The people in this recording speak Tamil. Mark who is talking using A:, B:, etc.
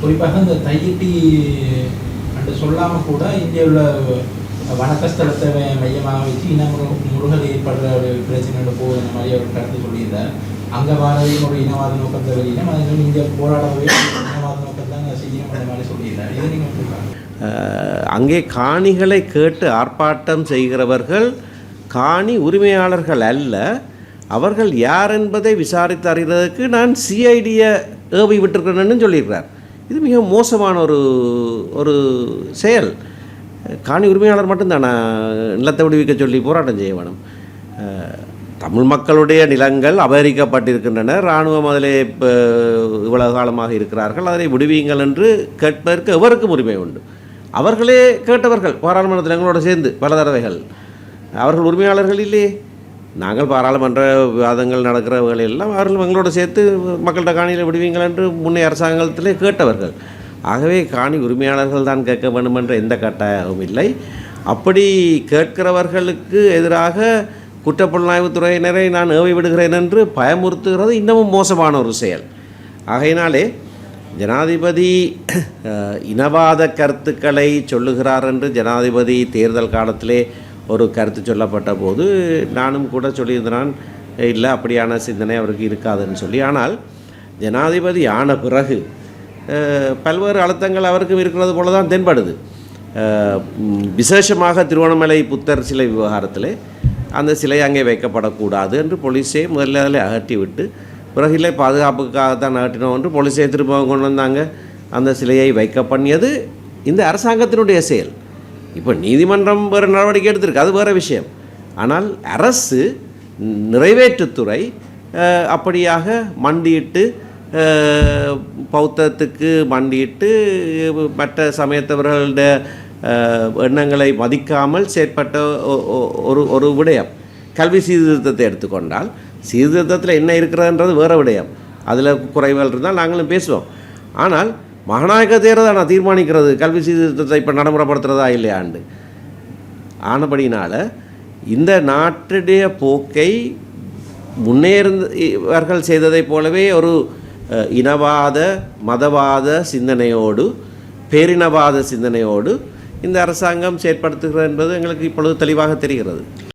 A: குறிப்பாக இந்த தையிட்டி என்று சொல்லாமல் கூட இந்தியாவில் வணக்கஸ்தலத்தை மையமாக வச்சு இன முரு- முருகல் ஏற்படுற ஒரு பிரச்சனை போகுது மாதிரி அவர் கடந்து சொல்லியிருந்தார். அங்கே வாரதையும் ஒரு இனவாத நோக்கத்தை வெளியிடும் அது இந்தியா போராடவே இனவாத நோக்கம் தான் செய்யணும் அந்த மாதிரி சொல்லியிருந்தார். இதை நீங்கள்
B: அங்கே காணிகளை கேட்டு ஆர்ப்பாட்டம் செய்கிறவர்கள் காணி உரிமையாளர்கள் அல்ல. அவர்கள் யார் என்பதை விசாரித்து அறிவதற்கு நான் சிஐடியை ஏவி விட்டிருக்கிறேன்னு சொல்லியிருக்கிறார். இது மிக மோசமான ஒரு ஒரு செயல். காணி உரிமையாளர் மட்டும்தானா? நிலத்தை விடுவிக்க சொல்லி போராட்டம் செய்ய வேணும். தமிழ் மக்களுடைய நிலங்கள் அபகரிக்கப்பட்டிருக்கின்றன. இராணுவம் அதிலே இப்போ இவ்வளவு காலமாக இருக்கிறார்கள். அதனை விடுவியுங்கள் என்று கேட்பதற்கு எவருக்கும் உரிமை உண்டு. அவர்களே கேட்டவர்கள். பாராளுமன்றத்தில் எங்களோடு சேர்ந்து பல தடவைகள். அவர்கள் உரிமையாளர்கள் இல்லையே. நாங்கள் பாராளுமன்ற விவாதங்கள் நடக்கிறவர்கள் எல்லாம் அவர்கள் எங்களோட சேர்த்து மக்கள்கிட்ட காணியில் விடுவீங்கள் என்று முன்னே அரசாங்கத்திலே கேட்டவர்கள். ஆகவே காணி உரிமையாளர்கள் தான் கேட்க வேண்டும் என்ற எந்த கட்டாயமும் இல்லை. அப்படி கேட்கிறவர்களுக்கு எதிராக குற்றப்புலனாய்வுத் துறையினரை நான் ஏவி விடுகிறேன் என்று பயமுறுத்துகிறது இன்னமும் மோசமான ஒரு செயல். ஆகையினாலே ஜனாதிபதி இனவாத கருத்துக்களை சொல்லுகிறார் என்று ஜனாதிபதி தேர்தல் காலத்திலே ஒரு கருத்து சொல்லப்பட்ட போது நானும் கூட சொல்லியிருந்தான் இல்லை அப்படியான சிந்தனை அவருக்கு இருக்காதுன்னு சொல்லி. ஆனால் ஜனாதிபதி ஆன பிறகு பல்வேறு அழுத்தங்கள் அவருக்கும் இருக்கிறது போல தான் தென்படுது விசேஷமாக திருவண்ணாமலை புத்தர் சிலை விவகாரத்திலே அந்த சிலை அங்கே வைக்கப்படக்கூடாது என்று போலீஸே முதல்ல அதில் அகற்றி விட்டு பிறகு இல்லை பாதுகாப்புக்காகத்தான் அகற்றினோம் என்று போலீஸே திரும்ப கொண்டு வந்தாங்க. அந்த சிலையை வைக்க பண்ணியது இந்த அரசாங்கத்தினுடைய செயல். இப்போ நீதிமன்றம் வேறு நடவடிக்கை எடுத்திருக்கு அது வேறு விஷயம். ஆனால் அரசு நிறைவேற்றுத்துறை அப்படியாக மண்டியிட்டு பௌத்தத்துக்கு மண்டியிட்டு மற்ற சமயத்தவர்களுடைய எண்ணங்களை மதிக்காமல் செயற்பட்ட ஒ- ஒரு ஒரு விடயம். கல்வி சீர்திருத்தத்தை எடுத்துக்கொண்டால் சீர்திருத்தத்தில் என்ன இருக்கிறதுன்றது வேறு விடயம். அதில் குறைவுகள் இருந்தால் நாங்களும் பேசுவோம். ஆனால் மகனாக தேர்தல் நான் தீர்மானிக்கிறது கல்வி சீர்திருத்தத்தை இப்போ நடைமுறைப்படுத்துகிறதா இல்லையாண்டு ஆனபடினால் இந்த நாட்டுடைய போக்கை முன்னேறவர்கள் செய்ததைப் போலவே ஒரு இனவாத மதவாத சிந்தனையோடு பேரினவாத சிந்தனையோடு இந்த அரசாங்கம் செயற்படுத்துகிறது என்பது எங்களுக்கு இப்பொழுது தெளிவாக தெரிகிறது.